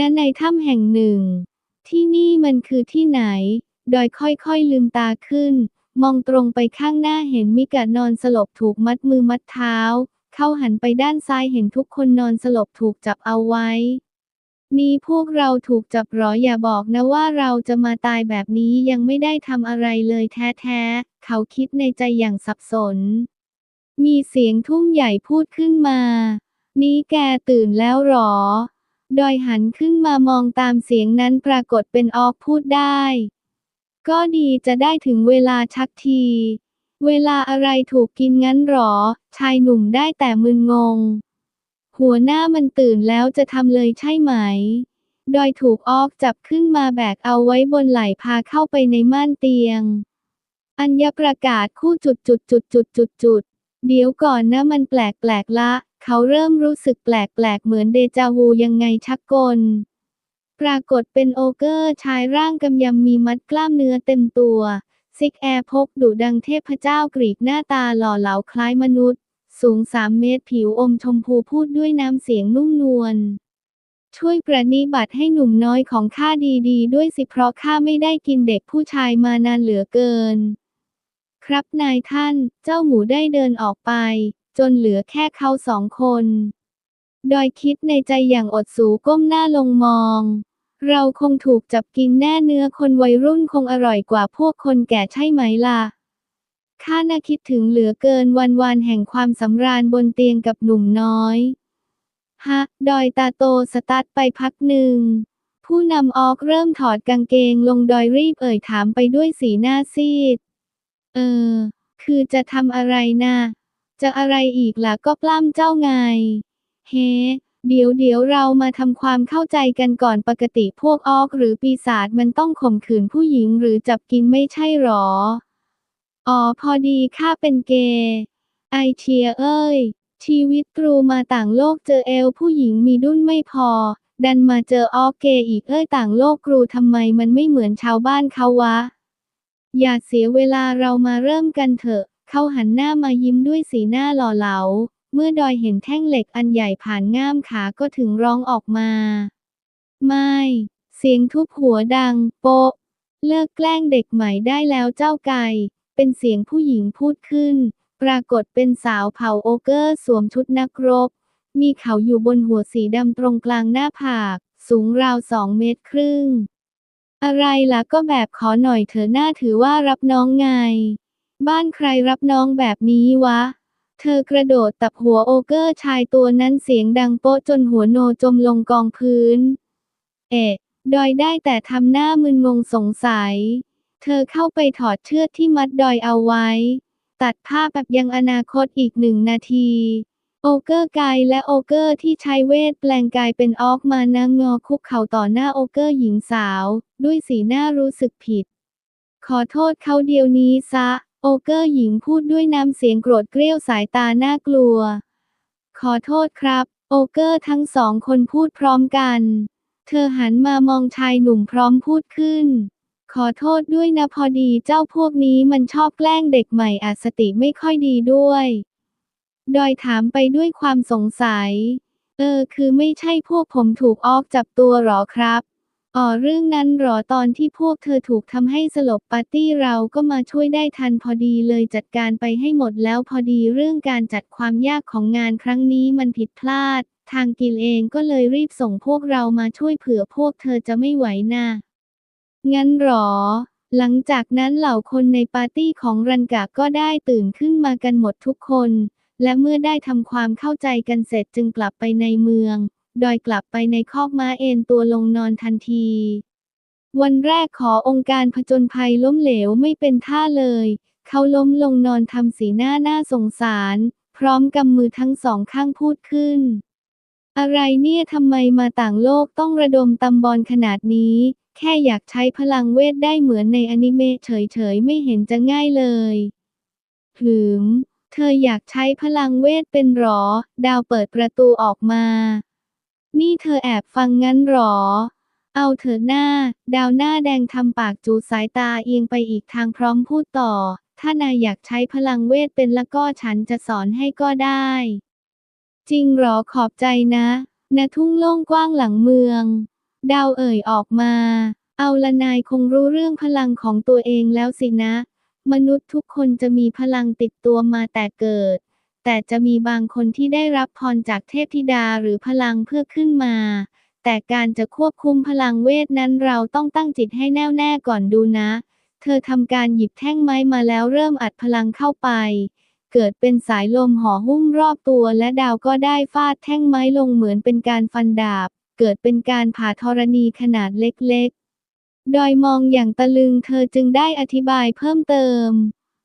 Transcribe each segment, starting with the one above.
ณในถ้ำแห่งหนึ่ง ที่นี่มันคือที่ไหน ดอยค่อยๆลืมตาขึ้น มองตรงไปข้างหน้าเห็นมิกะนอนสลบถูกมัดมือมัดเท้า เข้าหันไปด้านซ้ายเห็นทุกคนนอนสลบถูกจับเอาไว้ นี่พวกเราถูกจับหรออย่าบอกนะว่าเราจะมาตายแบบนี้ยังไม่ได้ทำอะไรเลยแท้ๆ เขาคิดในใจอย่างสับสน มีเสียงทุ่งใหญ่พูดขึ้นมา นี่แกตื่นแล้วหรอ ดอยหันขึ้นมามองตามเสียงนั้นปรากฏเป็นออกพูดได้ ก็ดีจะได้ถึงเวลาชักที เวลาอะไรถูกกินงั้นหรอ ชายหนุ่มได้แต่มึนงง หัวหน้ามันตื่นแล้วจะทำเลยใช่ไหม ดอยถูกออกจับขึ้นมาแบกเอาไว้บนไหล่พาเข้าไปในม่านเตียง อัญญประกาศคู่จุดจุดจุดจุดจุดจุดเดี๋ยวก่อนนะมันแปลกแปลกละ เขาเริ่มรู้สึกแปลกแปลกเหมือนเดจาวูยังไงชักกล ปรากฏเป็นโอเกอร์ชายร่างกำยำมีมัดกล้ามเนื้อเต็มตัว ซิกแอร์พกดุดังเทพเจ้ากรีกหน้าตาหล่อเหลาคล้ายมนุษย์ สูงสามเมตรผิวอมชมพูพูดด้วยน้ำเสียงนุ่มนวลช่วยประนิบัติให้หนุ่มน้อยของข้าดีๆด้วยสิเพราะข้าไม่ได้กินเด็กผู้ชายมานานเหลือเกิน ครับนายท่าน เจ้าหมูได้เดินออกไป จนเหลือแค่เขาสองคน ดอยคิดในใจอย่างอดสูก้มหน้าลงมอง เราคงถูกจับกินแน่เนื้อคนวัยรุ่นคงอร่อยกว่าพวกคนแก่ใช่ไหมล่ะข้าน่าคิดถึงเหลือเกินวันวานแห่งความสำราญบนเตียงกับหนุ่มน้อย ฮะ ดอยตาโตสตาร์ทไปพักหนึ่ง ผู้นำออกเริ่มถอดกางเกงลงดอยรีบเอ่ยถามไปด้วยสีหน้าซีด เออ คือจะทำอะไรนะ จะอะไรอีกล่ะก็ปล้ำเจ้าไง เฮ้เดี๋ยวเดี๋ยวเรามาทำความเข้าใจกันก่อนปกติพวกออกหรือปีศาจมันต้องข่มขืนผู้หญิงหรือจับกินไม่ใช่หรอ อ๋อพอดีข้าเป็นเกย์ไอเชียเอ้ย ชีวิตกรูมาต่างโลกเจอเอลผู้หญิงมีดุ้นไม่พอ ดันมาเจอออกเกย์อีกเอ้ยต่างโลกกรูทำไมมันไม่เหมือนชาวบ้านเขาวะ อย่าเสียเวลาเรามาเริ่มกันเถอะ เขาหันหน้ามายิ้มด้วยสีหน้าหล่อเหลา เมื่อดอยเห็นแท่งเหล็กอันใหญ่ผ่านง่ามขาก็ถึงร้องออกมา ไม่ เสียงทุบหัวดัง โปะ เลิกแกล้งเด็กใหม่ได้แล้วเจ้าไก่ เป็นเสียงผู้หญิงพูดขึ้น ปรากฏเป็นสาวเผ่าโอเกอร์สวมชุดนักรบ มีเขาอยู่บนหัวสีดำตรงกลางหน้าผาก สูงราวสองเมตรครึ่ง อะไรล่ะก็แบบขอหน่อยเถอหน้าถือว่ารับน้องไง บ้านใครรับน้องแบบนี้วะ เธอกระโดดตับหัวโอเกอร์ชายตัวนั้นเสียงดังโป๊ะจนหัวโนจมลงกองพื้น เอะดอยได้แต่ทำหน้ามึนงงสงสัย เธอเข้าไปถอดเชือกที่มัดดอยเอาไว้ ตัดภาพแบบยังอนาคตอีกหนึ่งนาที โอเกอร์กายและโอเกอร์ที่ใช้เวทแปลงกายเป็นออกมานางงอคุกเข่าต่อหน้าโอเกอร์หญิงสาว ด้วยสีหน้ารู้สึกผิด ขอโทษเขาเดียวนี้ซะ โอเกอร์หญิงพูดด้วยน้ำเสียงโกรธเกรี้ยวสายตาน่ากลัว ขอโทษครับ โอเกอร์ทั้งสองคนพูดพร้อมกัน เธอหันมามองชายหนุ่มพร้อมพูดขึ้น ขอโทษด้วยนะพอดีเจ้าพวกนี้มันชอบแกล้งเด็กใหม่อาสติไม่ค่อยดีด้วย ดอยถามไปด้วยความสงสัย เออคือไม่ใช่พวกผมถูกออกจับตัวหรอครับ อ๋อเรื่องนั้นหรอตอนที่พวกเธอถูกทำให้สลบปาร์ตี้เราก็มาช่วยได้ทันพอดีเลยจัดการไปให้หมดแล้วพอดีเรื่องการจัดความยากของงานครั้งนี้มันผิดพลาด ทางกิลเองก็เลยรีบส่งพวกเรามาช่วยเผื่อพวกเธอจะไม่ไหวนะงั้นหรอ หลังจากนั้นเหล่าคนในปาร์ตี้ของรันกะก็ได้ตื่นขึ้นมากันหมดทุกคน และเมื่อได้ทำความเข้าใจกันเสร็จจึงกลับไปในเมือง ดอยกลับไปในคอกม้าเอนตัวลงนอนทันที วันแรกขอองค์การผจญภัยล้มเหลวไม่เป็นท่าเลย เขาล้มลงนอนทำสีหน้าน่าสงสาร พร้อมกำมือทั้งสองข้างพูดขึ้น อะไรเนี่ยทำไมมาต่างโลกต้องระดมตำบอลขนาดนี้ แค่อยากใช้พลังเวทได้เหมือนในอนิเมะเฉยๆ ไม่เห็นจะง่ายเลยหืมเธออยากใช้พลังเวทเป็นหรอ ดาวเปิดประตูออกมา นี่เธอแอบฟังงั้นหรอ เอาเถอะหน้า ดาวหน้าแดงทำปากจูสายตาเอียงไปอีกทางพร้อมพูดต่อ ถ้านายอยากใช้พลังเวทเป็นละก็ฉันจะสอนให้ก็ได้ จริงหรอขอบใจนะณทุ่งโล่งกว้างหลังเมือง ดาวเอ่ยออกมา เอาละนายคงรู้เรื่องพลังของตัวเองแล้วสินะ มนุษย์ทุกคนจะมีพลังติดตัวมาแต่เกิด แต่จะมีบางคนที่ได้รับพรจากเทพธิดาหรือพลังเพื่อขึ้นมา แต่การจะควบคุมพลังเวทนั้นเราต้องตั้งจิตให้แน่วแน่ก่อนดูนะ เธอทำการหยิบแท่งไม้มาแล้วเริ่มอัดพลังเข้าไป เกิดเป็นสายลมห่อหุ้มรอบตัวและดาวก็ได้ฟาดแท่งไม้ลงเหมือนเป็นการฟันดาบ เกิดเป็นการผ่าธรณีขนาดเล็กๆ ดอยมองอย่างตะลึงเธอจึงได้อธิบายเพิ่มเติม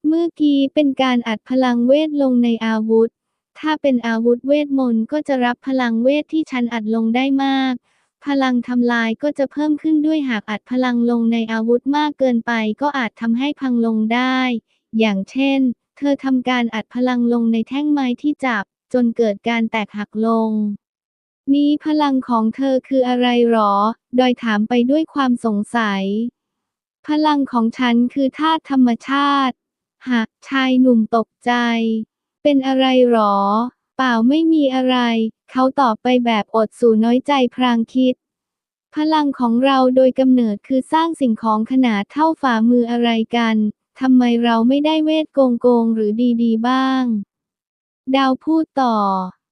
เมื่อกี้เป็นการอัดพลังเวทลงในอาวุธ ถ้าเป็นอาวุธเวทมนต์ก็จะรับพลังเวทที่ฉันอัดลงได้มาก พลังทำลายก็จะเพิ่มขึ้นด้วยหากอัดพลังลงในอาวุธมากเกินไปก็อาจทำให้พังลงได้ อย่างเช่น เธอทำการอัดพลังลงในแท่งไม้ที่จับ จนเกิดการแตกหักลง นี้พลังของเธอคืออะไรหรอ ดอยถามไปด้วยความสงสัย พลังของฉันคือธาตุธรรมชาติ หะชายหนุ่มตกใจ เป็นอะไรหรอ เปล่าไม่มีอะไร เขาตอบไปแบบอดสู่น้อยใจพรางคิด พลังของเราโดยกำเนิดคือสร้างสิ่งของขนาดเท่าฝ่ามืออะไรกันทำไมเราไม่ได้เวทโกงโกงหรือดีๆบ้าง ดาวพูดต่อ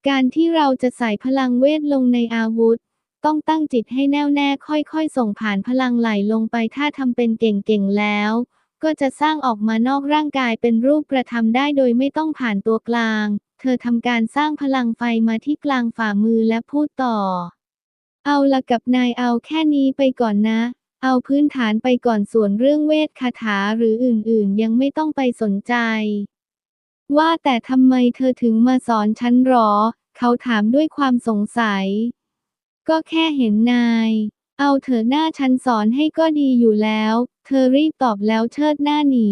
การที่เราจะใส่พลังเวทลงในอาวุธ ต้องตั้งจิตให้แน่วแน่ค่อยๆ ส่งผ่านพลังไหลลงไปถ้าทำเป็นเก่งๆแล้ว ก็จะสร้างออกมานอกร่างกายเป็นรูปประทำได้โดยไม่ต้องผ่านตัวกลาง เธอทำการสร้างพลังไฟมาที่กลางฝ่ามือและพูดต่อ เอาละกับนายเอาแค่นี้ไปก่อนนะเอาพื้นฐานไปก่อนส่วนเรื่องเวทคาถาหรืออื่นๆ ยังไม่ต้องไปสนใจ ว่าแต่ทำไมเธอถึงมาสอนฉันหรอ เขาถามด้วยความสงสัย ก็แค่เห็นนาย เอาเถอะหน้าฉันสอนให้ก็ดีอยู่แล้ว เธอรีบตอบแล้วเชิดหน้าหนี